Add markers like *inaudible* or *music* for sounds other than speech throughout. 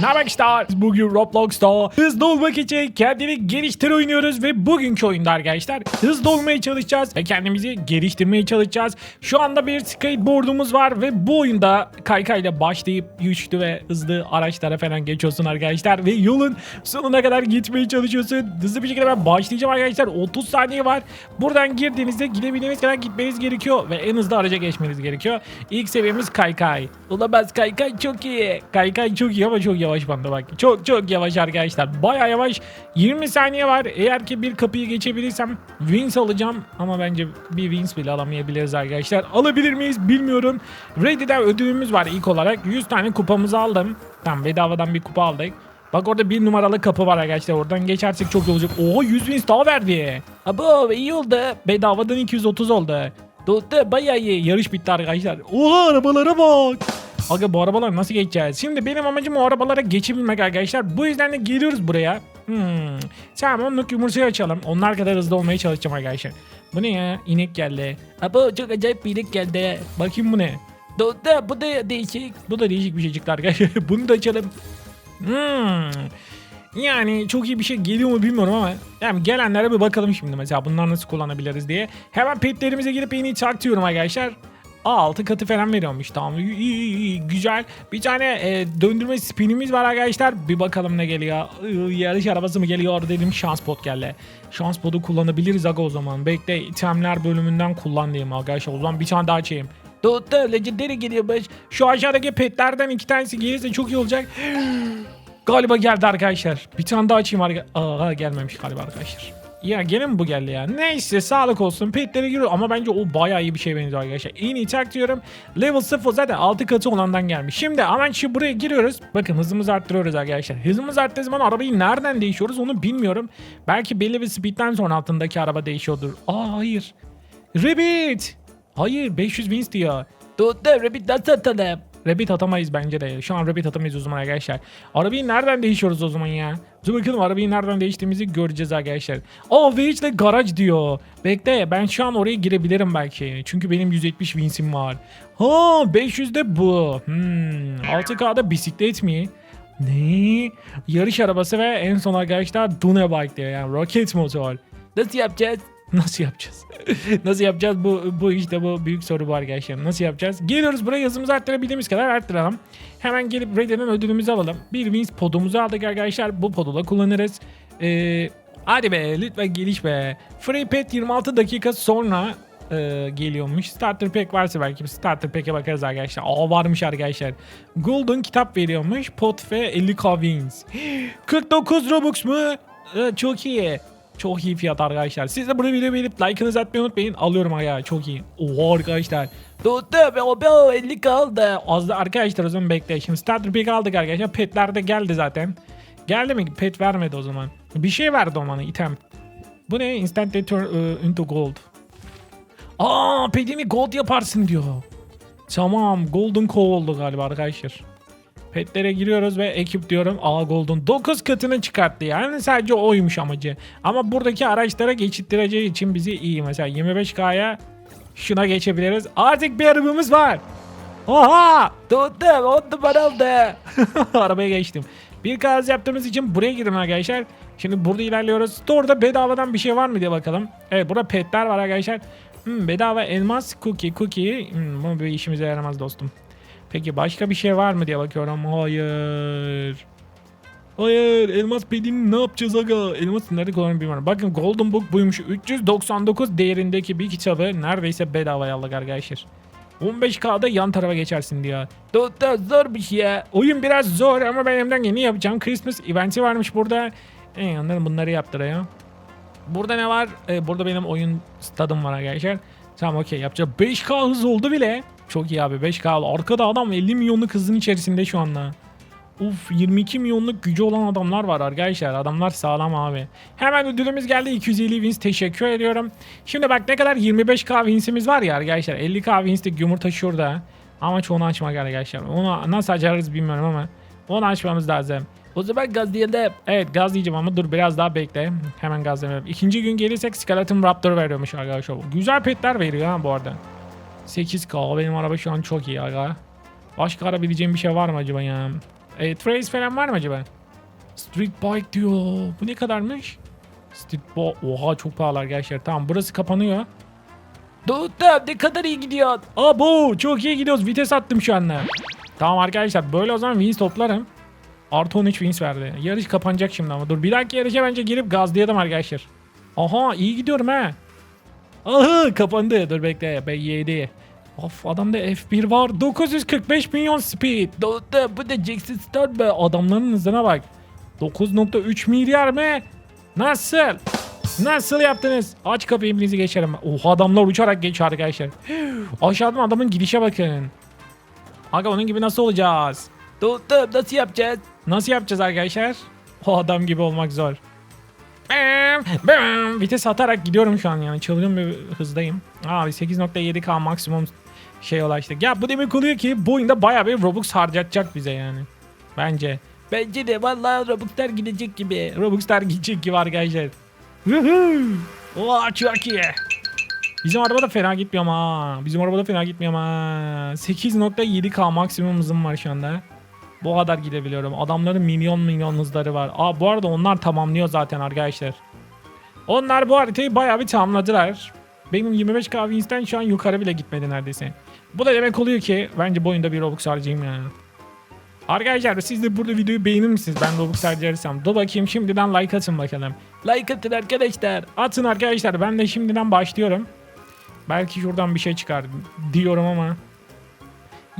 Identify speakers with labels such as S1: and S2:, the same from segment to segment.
S1: Biz Bugün Roblox'ta hızlı olmak için kendini geliştir oynuyoruz ve bugünkü oyunda arkadaşlar hızlı olmaya çalışacağız ve kendimizi geliştirmeye çalışacağız. Şu anda bir skateboardumuz var ve bu oyunda kaykayla başlayıp güçlü ve hızlı araçlara falan geçiyorsun arkadaşlar ve yolun sonuna kadar gitmeye çalışıyorsun. Hızlı bir şekilde ben başlayacağım arkadaşlar. 30 saniye var. Buradan girdiğinizde gidebildiğiniz kadar gitmeniz gerekiyor ve en hızlı araca geçmeniz gerekiyor. İlk seviyemiz kaykay. Olamaz kaykay çok iyi. Kaykay çok iyi ama çok yavaş banda bak. Çok çok yavaş arkadaşlar. Baya yavaş. 20 saniye var. Eğer ki bir kapıyı geçebilirsem wins alacağım. Ama bence bir wins bile alamayabiliriz arkadaşlar. Alabilir miyiz bilmiyorum. Ready'den ödülümüz var ilk olarak. 100 tane kupamızı aldım. Tamam bedavadan bir kupa aldık. Bak orada bir numaralı kapı var arkadaşlar. Oradan geçersek çok iyi olacak. Oo 100 wins daha verdi. Abo iyi oldu. Bedavadan 230 oldu. Tuttu bayağı iyi. Yarış bitti arkadaşlar. Oha arabalara bak. Aga bu arabalar nasıl geçeceğiz? Şimdi benim amacım o arabalara geçebilmek arkadaşlar. Bu yüzden de geliyoruz buraya. Hmm. Tamam onluk yumurtayı açalım. Onlar kadar hızlı olmaya çalışacağım arkadaşlar. Bu ne ya? İnek geldi. Abo çok acayip bir inek geldi. Bakayım bu ne? Do, da, bu da değişik. Bu da değişik bir şey çıktı arkadaşlar. *laughs* Bunu da açalım. Hmm. Yani çok iyi bir şey geliyor mu bilmiyorum ama yani gelenlere bir bakalım şimdi mesela bunlar nasıl kullanabiliriz diye. Hemen petlerimize girip en iyi taktıyorum arkadaşlar. A6 katı falan veriyormuş. Tamam. İyi, iyi, iyi, güzel. Bir tane e, döndürme spinimiz var arkadaşlar. Bir bakalım ne geliyor. Yarış arabası mı geliyor? Dedim şans pot geldi. Şans potu kullanabiliriz aga o zaman. Bekle itemler bölümünden kullan diyeyim arkadaşlar. O zaman bir tane daha açayım Tuttu legendary geliyormuş şu aşağıdaki petlerden iki tanesi gelirse çok iyi olacak. *gasps* Galiba geldi arkadaşlar. Bir tane daha açayım arkadaşlar. Aa gelmemiş galiba arkadaşlar. Ya gene mi bu geldi ya? Neyse sağlık olsun. Petlere giriyor ama bence o bayağı iyi bir şey benziyor arkadaşlar. En iyi tak diyorum. Level 0 zaten 6 katı olandan gelmiş. Şimdi hemen şu buraya giriyoruz. Bakın hızımızı arttırıyoruz arkadaşlar. Hızımız arttığı zaman arabayı nereden değişiyoruz onu bilmiyorum. Belki belli bir speedten sonra altındaki araba değişiyordur. Aa hayır. Rabbit. Hayır 500 wins diyor. Tuttu Rabbit nasıl atalım? Rabbit atamayız bence de. Şu an Rabbit atamayız o zaman arkadaşlar. Arabayı nereden değişiyoruz o zaman ya? Dur bakalım arabayı nereden değiştiğimizi göreceğiz arkadaşlar. Aa ve garaj diyor. Bekle ben şu an oraya girebilirim belki. Çünkü benim 170 wins'im var. Ha 500 de bu. Hmm, 6K'da bisiklet mi? Ne? Yarış arabası ve en son arkadaşlar Dune Bike diyor yani roket motor. Nasıl yapacağız? *laughs* Nasıl yapacağız? *laughs* Nasıl yapacağız? Bu bu işte bu büyük soru bu arkadaşlar. Nasıl yapacağız? Geliyoruz buraya hızımızı arttırabildiğimiz kadar arttıralım. Hemen gelip Raid'den ödülümüzü alalım. Bir wins podumuzu aldık arkadaşlar. Bu podu da kullanırız. Ee, hadi be lütfen geliş be. Free pet 26 dakika sonra e, geliyormuş. Starter pack varsa belki bir starter pack'e bakarız arkadaşlar. Aa varmış arkadaşlar. Golden kitap veriyormuş. Pot ve 50k wins. 49 Robux mu? Ee, çok iyi. Çok iyi fiyat arkadaşlar. Siz de bunu videoyu beğenip like'ınızı atmayı unutmayın. Alıyorum ayağı çok iyi. Oha arkadaşlar. Tuttu be o be o 50 kaldı. Az da arkadaşlar o zaman bekle. Şimdi starter pack aldık arkadaşlar. Petler de geldi zaten. Geldi mi? Pet vermedi o zaman. Bir şey verdi o bana item. Bu ne? Instant return uh, into gold. Aa petimi gold yaparsın diyor. Tamam golden oldu galiba arkadaşlar. Petlere giriyoruz ve ekip diyorum A Golden 9 katını çıkarttı yani sadece oymuş amacı. Ama buradaki araçlara geçittireceği için bizi iyi mesela 25K'ya şuna geçebiliriz. Artık bir arabamız var. Oha! Tuttum 10 numara. *laughs* Arabaya geçtim. Bir kaz yaptığımız için buraya girdim arkadaşlar. Şimdi burada ilerliyoruz. Store'da bedavadan bir şey var mı diye bakalım. Evet burada petler var arkadaşlar. Hmm, bedava elmas cookie cookie. Hmm, bu bir işimize yaramaz dostum. Peki başka bir şey var mı diye bakıyorum. Hayır. Hayır elmas pedini ne yapacağız aga? Elmas nerede kullanırım bilmiyorum. Bakın Golden Book buymuş. 399 değerindeki bir kitabı neredeyse bedavaya aldık arkadaşlar. 15K'da yan tarafa geçersin diyor. Doktor zor bir şey ya. Oyun biraz zor ama ben elimden geleni yapacağım. Christmas eventi varmış burada. En yandan bunları yaptırıyor. Burada ne var? Ee, burada benim oyun stadım var arkadaşlar. Tamam okey yapacağım. 5K hız oldu bile. Çok iyi abi 5K. Arkada adam 50 milyonluk hızın içerisinde şu anda. Uf 22 milyonluk gücü olan adamlar var arkadaşlar. Adamlar sağlam abi. Hemen ödülümüz geldi. 250 wins teşekkür ediyorum. Şimdi bak ne kadar 25k winsimiz var ya arkadaşlar. 50k winslik yumurta şurada. Ama onu açmak arkadaşlar. Onu nasıl açarız bilmiyorum ama. Onu açmamız lazım. O zaman gazlayalım. Evet gazlayacağım ama dur biraz daha bekle. Hemen gazlayalım. İkinci gün gelirsek Skeleton Raptor veriyormuş arkadaşlar. Güzel petler veriyor ha bu arada. 8K benim araba şu an çok iyi aga. Başka arabileceğim bir şey var mı acaba ya? E, Trace falan var mı acaba? Street Bike diyor. Bu ne kadarmış? Street Bike. Oha çok pahalı arkadaşlar. Tamam burası kapanıyor. Dostum ne kadar iyi gidiyor. Abo çok iyi gidiyoruz. Vites attım şu anda. Tamam arkadaşlar böyle o zaman wins toplarım. Artı 13 wins verdi. Yarış kapanacak şimdi ama. Dur bir dahaki yarışa bence girip gazlayalım arkadaşlar. Aha iyi gidiyorum ha. Aha kapandı. Dur bekle. B7. Of adamda F1 var. 945 milyon speed. Bu da Jackson Star be. Adamların hızına bak. 9.3 milyar mı? Nasıl? Nasıl yaptınız? Aç kapıyı birinizi geçerim. Oha adamlar uçarak geçiyor arkadaşlar. *gasps* Aşağıdan adamın gidişe bakın. Aga onun gibi nasıl olacağız?
S2: Dostum nasıl yapacağız?
S1: Nasıl yapacağız arkadaşlar? O adam gibi olmak zor. Vites atarak gidiyorum şu an yani çılgın bir hızdayım. Abi 8.7k maksimum şey ulaştık. Ya bu demek oluyor ki bu oyunda bayağı bir Robux harcatacak bize yani. Bence.
S2: Bence de vallahi Robux'lar gidecek gibi.
S1: Robux'lar gidecek gibi arkadaşlar. Oha çok iyi. Bizim araba da fena gitmiyor ama. Bizim araba da fena gitmiyor ama. 8.7k maksimum var şu anda. Bu kadar gidebiliyorum. Adamların milyon milyon hızları var. Aa bu arada onlar tamamlıyor zaten arkadaşlar. Onlar bu haritayı bayağı bir tamamladılar. Benim 25k Wins'ten şu an yukarı bile gitmedi neredeyse. Bu da demek oluyor ki bence bu oyunda bir Robux harcayayım ya. Arkadaşlar siz de burada videoyu beğenir misiniz? Ben Robux harcarsam. Dur bakayım şimdiden like atın bakalım.
S2: Like atın arkadaşlar.
S1: Atın arkadaşlar ben de şimdiden başlıyorum. Belki şuradan bir şey çıkar diyorum ama.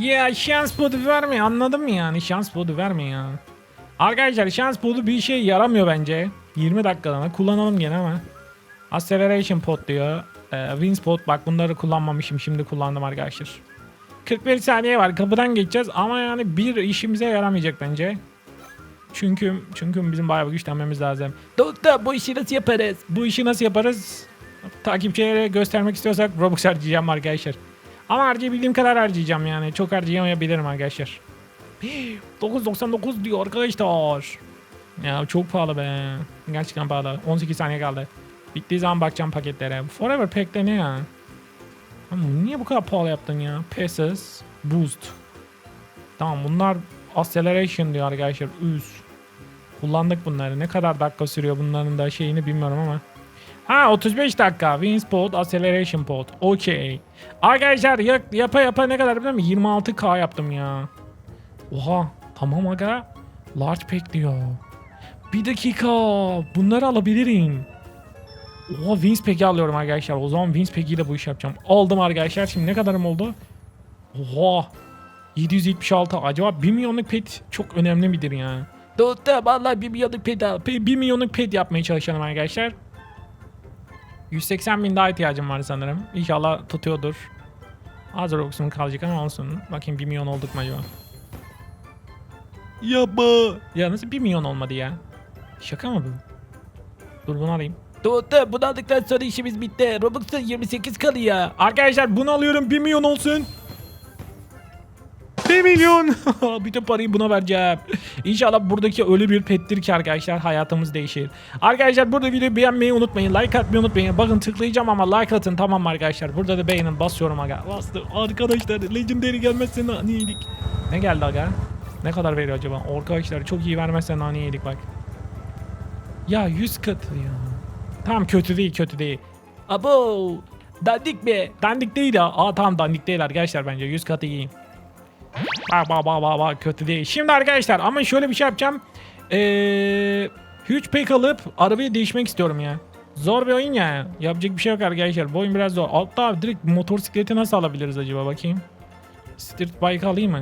S1: Ya şans podu verme anladım yani şans podu verme ya. Arkadaşlar şans podu bir şey yaramıyor bence. 20 dakikada kullanalım gene ama. Acceleration pot diyor. Ee, Wins pot bak bunları kullanmamışım şimdi kullandım arkadaşlar. 41 saniye var kapıdan geçeceğiz ama yani bir işimize yaramayacak bence. Çünkü çünkü bizim bayağı bir güçlenmemiz lazım.
S2: Dostum bu işi nasıl yaparız?
S1: Bu işi nasıl yaparız? Takipçilere göstermek istiyorsak Robux harcayacağım arkadaşlar. Ama harcayabildiğim kadar harcayacağım yani. Çok harcayamayabilirim arkadaşlar. *gasps* 9.99 diyor arkadaşlar. Ya çok pahalı be. Gerçekten pahalı. 18 saniye kaldı. Bittiği zaman bakacağım paketlere. Forever Pack'te ne ya? Ama niye bu kadar pahalı yaptın ya? Pesos, Boost. Tamam bunlar Acceleration diyor arkadaşlar. Üz. Kullandık bunları. Ne kadar dakika sürüyor bunların da şeyini bilmiyorum ama. Ha 35 dakika. Wins pod, acceleration pod. Okey. Arkadaşlar ya- yapa yapa ne kadar biliyor musun? 26k yaptım ya. Oha. Tamam aga. Large pack diyor. Bir dakika. Bunları alabilirim. Oha Wins pack'i alıyorum arkadaşlar. O zaman Wins pack ile bu iş yapacağım. Aldım arkadaşlar. Şimdi ne kadarım oldu? Oha. 776. Acaba 1 milyonluk pet çok önemli midir ya?
S2: Dostum vallahi bir milyonluk pedal.
S1: Pe- 1 milyonluk pet yapmaya çalışalım arkadaşlar. 180 bin daha ihtiyacım var sanırım. İnşallah tutuyordur. Az Robux'um kalacak ama olsun. Bakayım 1 milyon olduk mu acaba? Yapma. Ya nasıl 1 milyon olmadı ya? Şaka mı bu? Dur bunu alayım.
S2: Dostum bunu aldıktan sonra işimiz bitti. Robux'un 28 kalıyor.
S1: Arkadaşlar bunu alıyorum 1 milyon olsun. 1 milyon. *laughs* Bütün parayı buna vereceğim. İnşallah buradaki öyle bir pettir ki arkadaşlar hayatımız değişir. Arkadaşlar burada videoyu beğenmeyi unutmayın. Like atmayı unutmayın. Bakın tıklayacağım ama like atın tamam arkadaşlar? Burada da beğenin basıyorum aga. Bastım. Arkadaşlar legendary gelmezse nani yedik. Ne geldi aga? Ne kadar veriyor acaba? Arkadaşlar çok iyi vermezse nani yedik bak. Ya 100 katı ya. Tamam kötü değil kötü değil.
S2: Abo. Dandik mi?
S1: Dandik değil ya. Aa tamam dandik değil arkadaşlar bence 100 katı iyi. Bak bak bak bak bak kötü değil. Şimdi arkadaşlar ama şöyle bir şey yapacağım. Eee huge pack alıp arabayı değişmek istiyorum ya. Zor bir oyun ya. Yapacak bir şey yok arkadaşlar. Bu oyun biraz zor. Hatta direkt motosikleti nasıl alabiliriz acaba bakayım. Street bike alayım mı?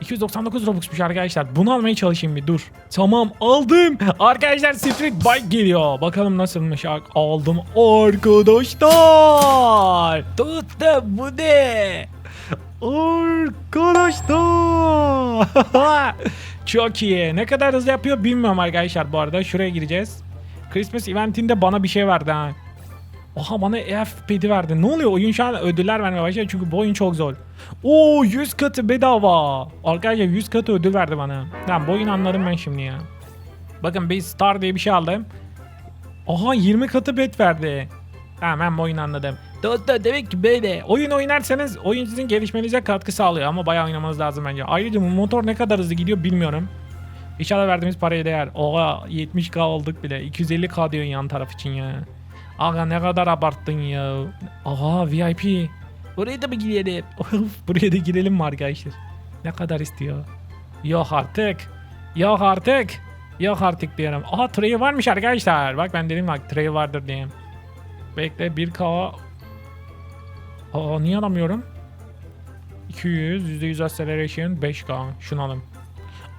S1: 299 Robux'muş arkadaşlar. Bunu almaya çalışayım bir dur. Tamam aldım. Arkadaşlar Street Bike geliyor. Bakalım nasılmış. Aldım arkadaşlar.
S2: Dostum bu ne?
S1: Arkadaşlar. *laughs* Çok iyi. Ne kadar hızlı yapıyor bilmiyorum arkadaşlar bu arada. Şuraya gireceğiz. Christmas eventinde bana bir şey verdi ha. Oha bana EF verdi. Ne oluyor? Oyun şu an ödüller vermeye başladı çünkü bu oyun çok zor. Oo 100 katı bedava. Arkadaşlar 100 katı ödül verdi bana. Tamam bu oyunu anladım ben şimdi ya. Bakın bir star diye bir şey aldım. Aha 20 katı bet verdi. Tamam oyunu anladım.
S2: Dostum demek ki böyle.
S1: Oyun oynarsanız oyun sizin gelişmenize katkı sağlıyor ama bayağı oynamanız lazım bence. Ayrıca bu motor ne kadar hızlı gidiyor bilmiyorum. İnşallah verdiğimiz paraya değer. Oha 70k olduk bile. 250k diyorsun yan taraf için ya. Aga ne kadar abarttın ya. Aha VIP.
S2: Oraya da mı gidelim? *laughs*
S1: Of, Buraya da girelim mi arkadaşlar? Ne kadar istiyor? Yok artık. Yok artık. Yok artık diyorum. Aha trail varmış arkadaşlar. Bak ben dedim bak trail vardır diye. Bekle 1K. Aa niye alamıyorum? 200 %100 acceleration 5K. Şunu alayım.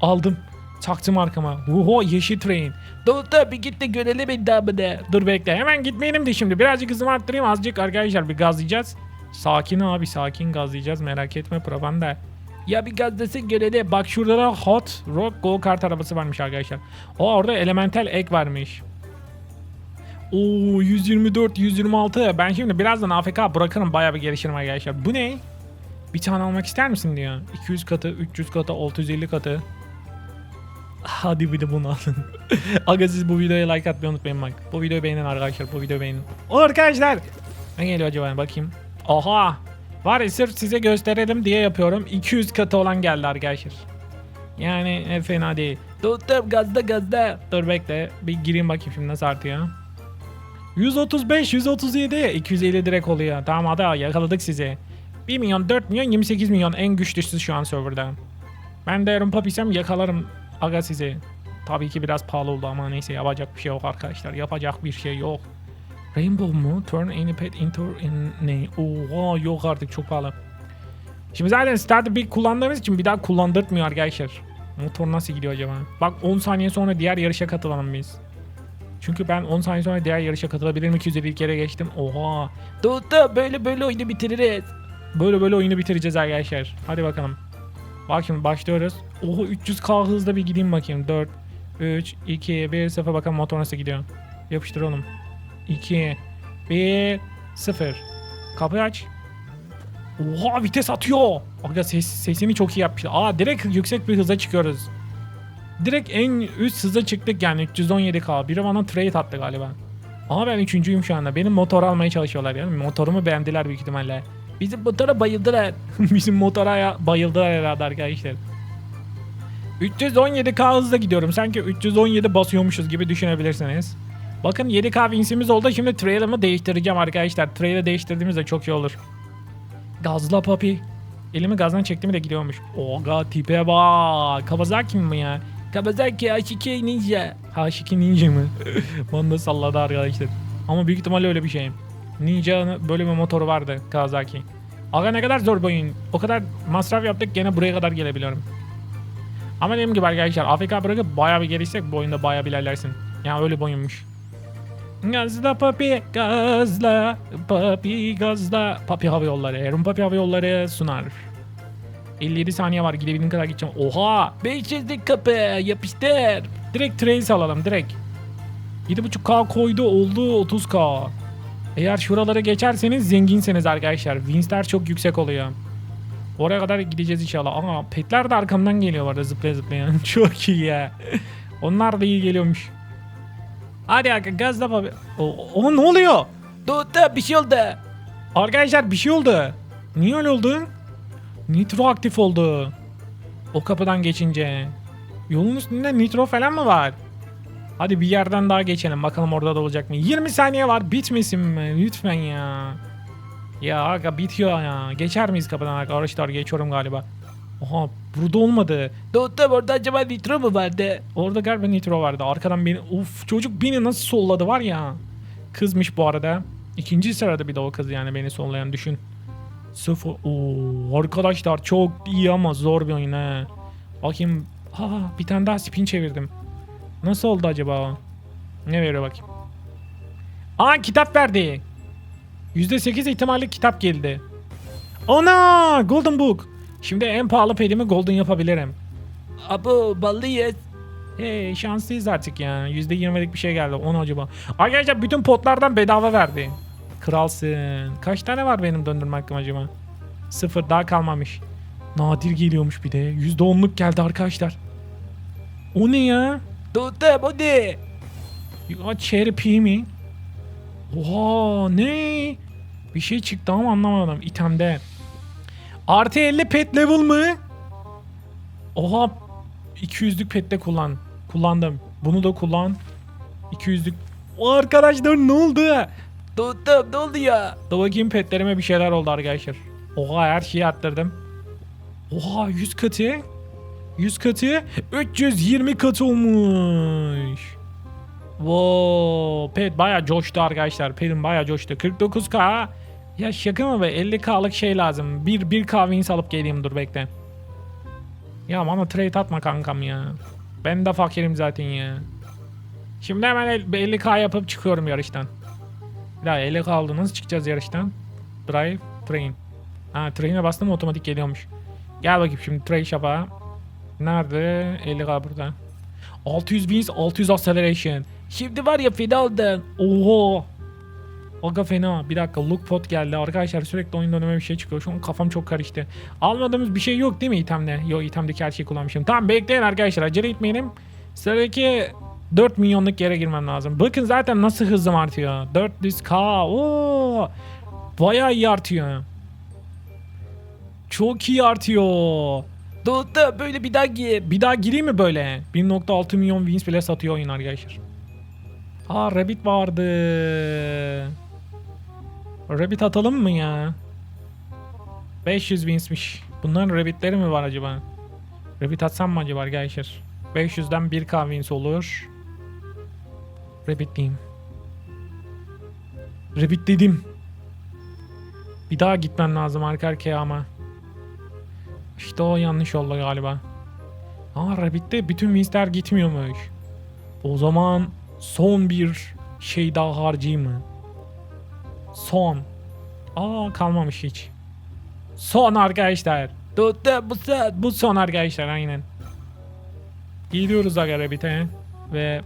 S1: Aldım. Taktım arkama. Oho yeşil train.
S2: Dostum bir git de görelim endamını.
S1: Dur bekle hemen gitmeyelim de şimdi. Birazcık hızımı arttırayım azıcık arkadaşlar bir gazlayacağız. Sakin abi sakin gazlayacağız merak etme propaganda.
S2: Ya bir gazlasın görelim.
S1: Bak şurada da Hot Rock Go Kart arabası varmış arkadaşlar. O orada elemental ek varmış. Oo 124 126. Ben şimdi birazdan AFK bırakırım bayağı bir gelişirim arkadaşlar. Bu ne? Bir tane almak ister misin diyor. 200 katı, 300 katı, 650 katı. Hadi bir de bunu alın. *laughs* Aga siz bu videoya like atmayı unutmayın bak. Bu videoyu beğenin arkadaşlar. Bu videoyu beğenin. O arkadaşlar. Ne geliyor acaba bakayım. Oha. Var ya sırf size gösterelim diye yapıyorum. 200 katı olan geldi arkadaşlar. Yani e, fena değil.
S2: Dostum gazda gazda.
S1: Dur bekle. Bir gireyim bakayım şimdi nasıl artıyor. 135, 137, 250 direkt oluyor. Tamam hadi yakaladık sizi. 1 milyon, 4 milyon, 28 milyon en güçlüsü şu an serverda. Ben de Aaron Papisem yakalarım aga sizi. Tabii ki biraz pahalı oldu ama neyse yapacak bir şey yok arkadaşlar. Yapacak bir şey yok. Rainbow mu? Turn any pet into in ne? Oha yok artık çok pahalı. Şimdi zaten Starter Big kullandığımız için bir daha kullandırtmıyor arkadaşlar. Motor nasıl gidiyor acaba? Bak 10 saniye sonra diğer yarışa katılalım biz. Çünkü ben 10 saniye sonra diğer yarışa katılabilirim. 250 kere geçtim. Oha.
S2: Dostum böyle böyle oyunu bitiririz.
S1: Böyle böyle oyunu bitireceğiz arkadaşlar. Hadi bakalım. Bak başlıyoruz. Oho 300k hızla bir gideyim bakayım. 4, 3, 2, 1, 0 bakalım motor nasıl gidiyor. Yapıştır oğlum. 2, 1, 0. Kapıyı aç. Oha vites atıyor. Aga ses, sesini çok iyi yapmışlar. Aa direkt yüksek bir hıza çıkıyoruz. Direkt en üst hıza çıktık yani 317k. Biri bana trade attı galiba. Ama ben üçüncüyüm şu anda. Benim motor almaya çalışıyorlar yani. Motorumu beğendiler büyük ihtimalle.
S2: Bizim motora bayıldılar. *laughs*
S1: Bizim motora bayıldılar herhalde arkadaşlar. 317k hızla gidiyorum. Sanki 317 basıyormuşuz gibi düşünebilirsiniz. Bakın 7k winsimiz oldu. Şimdi trailer'ımı değiştireceğim arkadaşlar. Trailer değiştirdiğimizde çok iyi olur. Gazla papi. Elimi gazdan çektim de gidiyormuş. Oga tipe bak. Kawasaki mi ya?
S2: Kawasaki H2 Ninja.
S1: H2 Ninja mı? *laughs* Bana da salladı arkadaşlar. Ama büyük ihtimalle öyle bir şey. Ninja'nın böyle bir motoru vardı Kawasaki. Aga ne kadar zor bir oyun. O kadar masraf yaptık gene buraya kadar gelebiliyorum. Ama dediğim gibi arkadaşlar AFK bırakıp bayağı bir gelişsek bu oyunda bayağı bir ilerlersin. Yani öyle bir oyunmuş. Gazla papi gazla papi gazla papi hava yolları Erun papi hava yolları sunar 57 saniye var gidebildiğim kadar gideceğim oha
S2: 500'lük kapı yapıştır.
S1: Direkt trace alalım direkt. 7.5k koydu oldu 30k. Eğer şuralara geçerseniz zenginseniz arkadaşlar. Winsler çok yüksek oluyor. Oraya kadar gideceğiz inşallah. Ama petler de arkamdan geliyor var zıplaya zıplayan. *laughs* çok iyi ya. Onlar da iyi geliyormuş. Hadi aga gazla abi. O, o ne oluyor?
S2: Dostum bir şey oldu.
S1: Arkadaşlar bir şey oldu. Niye öyle oldu? Nitro aktif oldu. O kapıdan geçince. Yolun üstünde nitro falan mı var? Hadi bir yerden daha geçelim. Bakalım orada da olacak mı? 20 saniye var. Bitmesin mi? Lütfen ya. Ya aga bitiyor ya. Geçer miyiz kapıdan arkadaşlar? Geçiyorum galiba. Oha burada olmadı.
S2: Dostum orada acaba nitro mu vardı?
S1: Orada galiba nitro vardı. Arkadan beni... Uf çocuk beni nasıl solladı var ya. Kızmış bu arada. İkinci sırada bir de o kız yani beni sollayan düşün. Sıfır. Oo, arkadaşlar çok iyi ama zor bir oyun he. Bakayım. Ha bir tane daha spin çevirdim. Nasıl oldu acaba? Ne veriyor bakayım. Aa kitap verdi. %8 ihtimalle kitap geldi. Ana Golden Book. Şimdi en pahalı pedimi Golden yapabilirim.
S2: Abo ballıyız.
S1: Hey şanslıyız artık ya. %20'lik bir şey geldi. Onu acaba. Arkadaşlar bütün potlardan bedava verdi. Kralsın. Kaç tane var benim döndürme hakkım acaba? Sıfır daha kalmamış. Nadir geliyormuş bir de. %10'luk geldi arkadaşlar. O ne ya?
S2: Dostum o ne?
S1: Ya cherry pea mi? Oha ne? Bir şey çıktı ama anlamadım itemde. Artı 50 pet level mı? Oha 200'lük pette kullan. Kullandım. Bunu da kullan. 200'lük. O arkadaşlar ne oldu?
S2: Tuttum ne oldu ya?
S1: Bakayım petlerime bir şeyler oldu arkadaşlar. Oha her şeyi arttırdım. Oha 100 katı. 100 katı 320 katı olmuş. Wow, pet baya coştu arkadaşlar. Pet'im baya coştu. 49k. Ya şaka mı be? 50k'lık şey lazım. Bir, bir kahveni alıp geleyim dur bekle. Ya bana trade atma kankam ya. Ben de fakirim zaten ya. Şimdi hemen el- 50k yapıp çıkıyorum yarıştan. Bir daha 50k aldı. Nasıl çıkacağız yarıştan? Drive, train. Ha train'e bastım otomatik geliyormuş. Gel bakayım şimdi train shop'a. Nerede? 50k burada. 600 bins, 600 acceleration.
S2: Şimdi var ya fena oldun.
S1: Oha. Aga fena. Bir dakika look pot geldi. Arkadaşlar sürekli oyunda önüme bir şey çıkıyor. Şu an kafam çok karıştı. Almadığımız bir şey yok değil mi itemde? Yok itemdeki her şeyi kullanmışım. Tamam bekleyin arkadaşlar. Acele etmeyelim. Sıradaki 4 milyonluk yere girmem lazım. Bakın zaten nasıl hızım artıyor. 400k. Oo. Bayağı iyi artıyor. Çok iyi artıyor.
S2: Tuttum böyle bir daha gir.
S1: Bir daha gireyim mi böyle? 1.6 milyon wins bile satıyor oyun arkadaşlar. Aa Rabbit vardı. Rabbit atalım mı ya? 500 winsmiş. Bunların Rabbit'leri mi var acaba? Rabbit atsam mı acaba arkadaşlar? 500'den 1k wins olur. Rabbit diyeyim. Rabbit dedim. Bir daha gitmem lazım arka arkaya ama. İşte o yanlış oldu galiba. Aa Rabbit'te bütün winsler gitmiyormuş. O zaman son bir şey daha harcayayım mı? Son. Aa kalmamış hiç. Son arkadaşlar.
S2: Bu sen.
S1: Bu son arkadaşlar aynen. Gidiyoruz aga Rabbit'e. Ve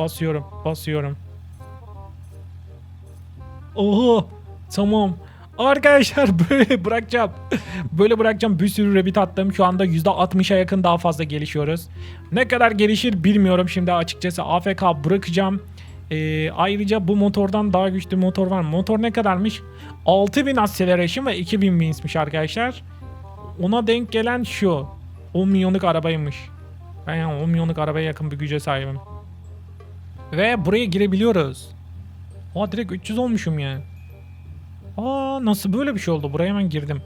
S1: basıyorum basıyorum. Oho tamam. Arkadaşlar *laughs* böyle bırakacağım. Böyle bırakacağım. Bir sürü rabbit attım. Şu anda %60'a yakın daha fazla gelişiyoruz. Ne kadar gelişir bilmiyorum şimdi açıkçası. AFK bırakacağım. Ee, ayrıca bu motordan daha güçlü motor var. Motor ne kadarmış? 6000 acceleration ve 2000 winsmiş arkadaşlar. Ona denk gelen şu. 10 milyonluk arabaymış. Ben yani 10 milyonluk arabaya yakın bir güce sahibim. Ve buraya girebiliyoruz. Aa direkt 300 olmuşum ya. Aa nasıl böyle bir şey oldu? Buraya hemen girdim.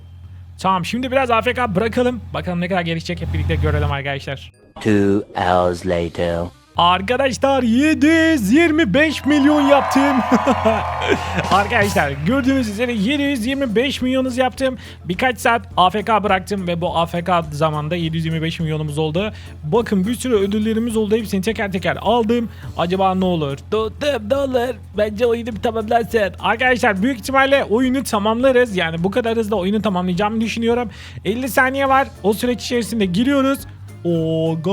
S1: Tamam şimdi biraz AFK bırakalım. Bakalım ne kadar gelişecek hep birlikte görelim arkadaşlar.
S3: Two hours later.
S1: Arkadaşlar 725 milyon yaptım. *laughs* Arkadaşlar gördüğünüz üzere 725 milyonuz yaptım. Birkaç saat AFK bıraktım ve bu AFK zamanda 725 milyonumuz oldu. Bakın bir sürü ödüllerimiz oldu. Hepsini teker teker aldım. Acaba ne olur?
S2: Tuttum ne olur. Bence oyunu bir tamamlarsın.
S1: Arkadaşlar büyük ihtimalle oyunu tamamlarız. Yani bu kadar hızlı oyunu tamamlayacağımı düşünüyorum. 50 saniye var. O süreç içerisinde giriyoruz. Oga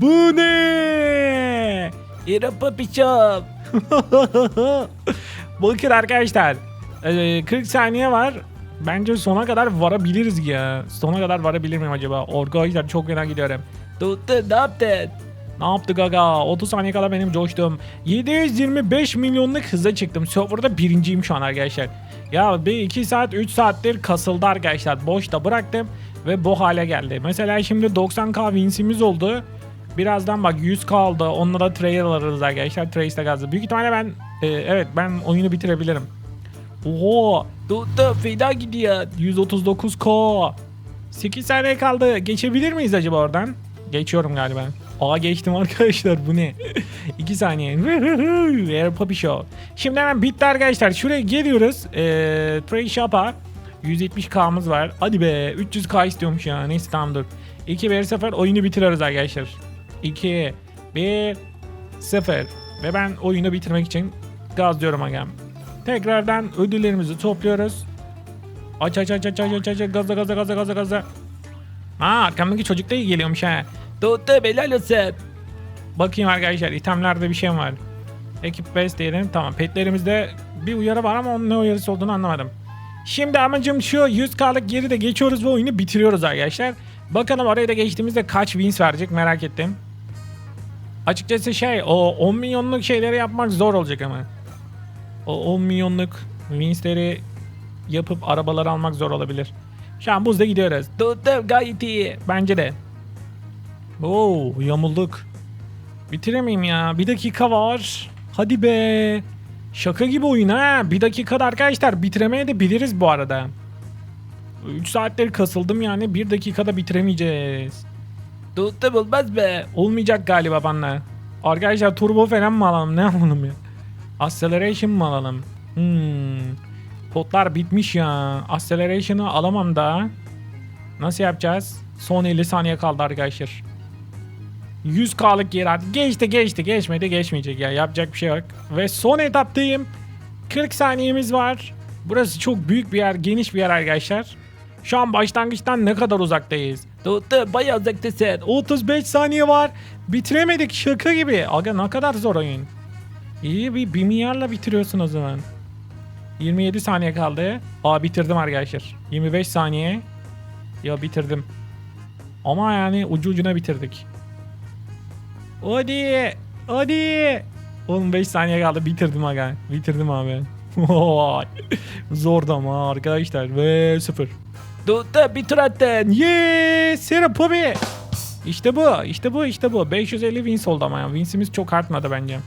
S1: bu ne?
S2: Europa piçom. *laughs*
S1: Bakın arkadaşlar. eee, 40 saniye var. Bence sona kadar varabiliriz ya. Sona kadar varabilir miyim acaba? Arkadaşlar çok fena gidiyorum.
S2: Tuttum ne yaptın?
S1: Ne yaptık aga? 30 saniye kadar benim coştum. 725 milyonluk hıza çıktım. Serverda birinciyim şu an arkadaşlar. Ya bir 2 saat 3 saattir kasıldı arkadaşlar. Boşta bıraktım ve bu hale geldi. Mesela şimdi 90k winsimiz oldu. Birazdan bak 100 kaldı. Onlara trail alırız arkadaşlar. Trace'de gazı. Büyük ihtimalle ben e, evet ben oyunu bitirebilirim. Oho
S2: Tuttum fena gidiyor.
S1: 139k. 8 saniye kaldı. Geçebilir miyiz acaba oradan? Geçiyorum galiba. Aa geçtim arkadaşlar bu ne? *laughs* 2 saniye. *laughs* Air Poppy Show. Şimdi hemen bitti arkadaşlar. Şuraya geliyoruz. Ee, Trade Shop'a. 170k'mız var. Hadi be 300k istiyormuş ya. Neyse tamam dur. 2 1 0 oyunu bitiriyoruz arkadaşlar. 2 1 0 ve ben oyunu bitirmek için gazlıyorum agam. Tekrardan ödüllerimizi topluyoruz. Aç aç aç aç aç aç aç gaza gaza gaza gaza gaza. Aa arkamdaki çocuk da iyi geliyormuş ha.
S2: Tuttum helal olsun.
S1: Bakayım arkadaşlar itemlerde bir şey var? Ekip base diyelim. Tamam petlerimizde bir uyarı var ama onun ne uyarısı olduğunu anlamadım. Şimdi amacım şu 100k'lık geri de geçiyoruz ve oyunu bitiriyoruz arkadaşlar. Bakalım oraya da geçtiğimizde kaç wins verecek merak ettim. Açıkçası şey o 10 milyonluk şeyleri yapmak zor olacak ama. O 10 milyonluk winsleri yapıp arabalar almak zor olabilir. Şu an buzda gidiyoruz.
S2: Tuttum gayet iyi.
S1: Bence de. Oo yamulduk. Bitiremeyim ya. Bir dakika var. Hadi be. Şaka gibi oyun ha. Bir dakikada arkadaşlar bitiremeye de biliriz bu arada. 3 saattir kasıldım yani. Bir dakikada bitiremeyeceğiz.
S2: Tuttum olmaz be.
S1: Olmayacak galiba bana. Arkadaşlar turbo falan mı alalım? Ne alalım ya? Acceleration mı alalım? Hmm. Potlar bitmiş ya. Acceleration'ı alamam da. Nasıl yapacağız? Son 50 saniye kaldı arkadaşlar. 100k'lık yer artık. Geçti geçti. Geçmedi geçmeyecek ya. Yapacak bir şey yok. Ve son etaptayım. 40 saniyemiz var. Burası çok büyük bir yer. Geniş bir yer arkadaşlar. Şu an başlangıçtan ne kadar uzaktayız?
S2: Tuttum bayağı uzaktasın.
S1: 35 saniye var. Bitiremedik şaka gibi. Aga ne kadar zor oyun. İyi bir, bir milyarla bitiriyorsun o zaman. 27 saniye kaldı. Aa bitirdim arkadaşlar. 25 saniye. Ya bitirdim. Ama yani ucu ucuna bitirdik. Hadi. Hadi. 15 saniye kaldı. Bitirdim aga. Bitirdim abi. *laughs* Zordu ama arkadaşlar. Ve sıfır.
S2: Tuttum bir tur attın.
S1: Yes! Serap! İşte bu, işte bu, işte bu. 550 wins oldu ama ya. Winsimiz çok artmadı bence.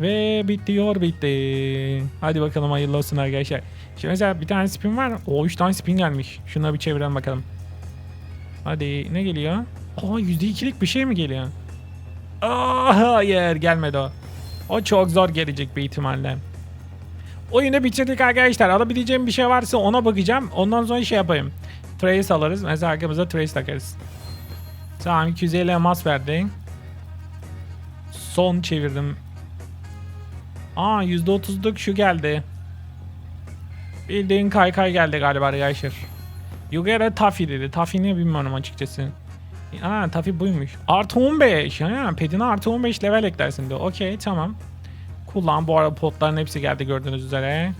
S1: Ve bitiyor bitti. Hadi bakalım hayırlı olsun arkadaşlar. Şimdi mesela bir tane spin var. O 3 tane spin gelmiş. Şuna bir çevirelim bakalım. Hadi ne geliyor? Aa %2'lik bir şey mi geliyor? Aa hayır gelmedi o. O çok zor gelecek bir ihtimalle. Oyunu bitirdik arkadaşlar. Alabileceğim bir şey varsa ona bakacağım. Ondan sonra şey yapayım. Trace alırız. Mesela arkamıza trace takarız. Tamam 250 elmas verdi. Son çevirdim. Aa %30'luk şu geldi. Bildiğin kaykay geldi galiba arkadaşlar. Yugera Taffy dedi. Taffy ne bilmiyorum açıkçası. Aa Taffy buymuş. Artı 15. Ha, petine artı 15 level eklersin diyor. Okey tamam. Kullan. Bu arada potların hepsi geldi gördüğünüz üzere.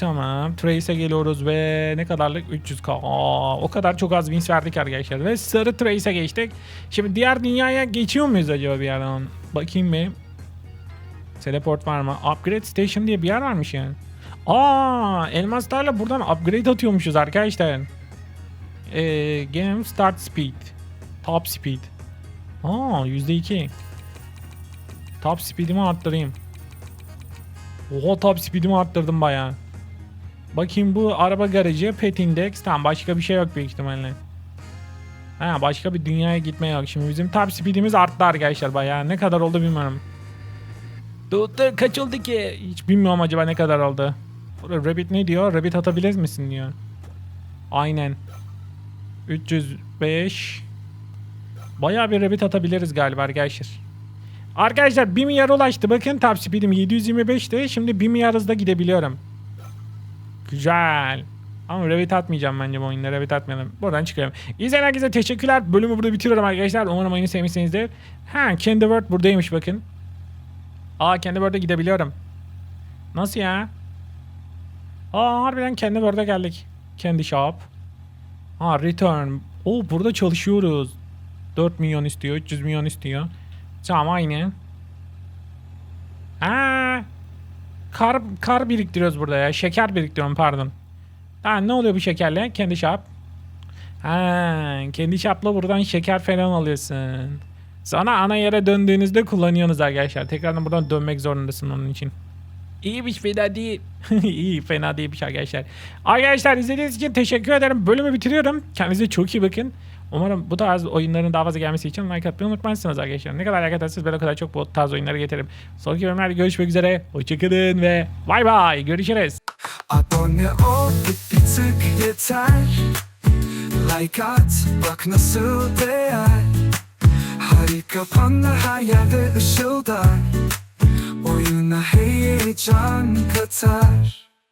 S1: Tamam. Trace'e geliyoruz ve ne kadarlık? 300k. Aa, o kadar çok az wins verdik arkadaşlar. Ve sarı Trace'e geçtik. Şimdi diğer dünyaya geçiyor muyuz acaba bir yerden? Bakayım bir. Teleport var mı? Upgrade Station diye bir yer varmış yani. Aa, elmaslarla buradan upgrade atıyormuşuz arkadaşlar. Ee, game start speed. Top speed. Aa, %2. Top speed'imi arttırayım. Oha top speed'imi arttırdım bayağı. Bakayım bu araba garajı pet index. Tamam başka bir şey yok büyük ihtimalle. Ha başka bir dünyaya gitme yok. Şimdi bizim top speed'imiz arttı arkadaşlar bayağı. Ne kadar oldu bilmiyorum.
S2: Tuttum kaç oldu ki?
S1: Hiç bilmiyorum acaba ne kadar oldu. Rabbit ne diyor? Rabbit atabilir misin diyor. Aynen. 305. Bayağı bir Rabbit atabiliriz galiba arkadaşlar. Arkadaşlar 1 milyar ulaştı. Bakın top speed'im 725'ti. Şimdi 1 milyar hızda gidebiliyorum. Güzel. Ama Rabbit atmayacağım bence bu oyunda. Rabbit atmayalım. Buradan çıkıyorum. İzleyen herkese teşekkürler. Bölümü burada bitiriyorum arkadaşlar. Umarım oyunu sevmişsinizdir. Ha Candy World buradaymış bakın. Aa kendi World'e gidebiliyorum. Nasıl ya? Aa harbiden kendi World'e geldik. Kendi shop. Ha return. Oo burada çalışıyoruz. 4 milyon istiyor, 300 milyon istiyor. Tamam aynı. Ha. Kar, kar biriktiriyoruz burada ya. Şeker biriktiriyorum pardon. Ha ne oluyor bu şekerle? Kendi shop. Ha, kendi shop'la buradan şeker falan alıyorsun. Sonra ana yere döndüğünüzde kullanıyorsunuz arkadaşlar. Tekrardan buradan dönmek zorundasın onun için.
S2: İyiymiş fena değil. *laughs*
S1: iyi fena değilmiş arkadaşlar. Arkadaşlar izlediğiniz için teşekkür ederim. Bölümü bitiriyorum. Kendinize çok iyi bakın. Umarım bu tarz oyunların daha fazla gelmesi için like atmayı unutmazsınız arkadaşlar. Ne kadar like atarsanız ben o kadar çok bu tarz oyunları getiririm. Sonraki bölümlerde görüşmek üzere. Hoşçakalın ve bay bay. Görüşürüz.
S4: Abone ol bir, tık yeter Like at bak nasıl değer Harika panda her yerde ışıldar Oyuna heyecan katar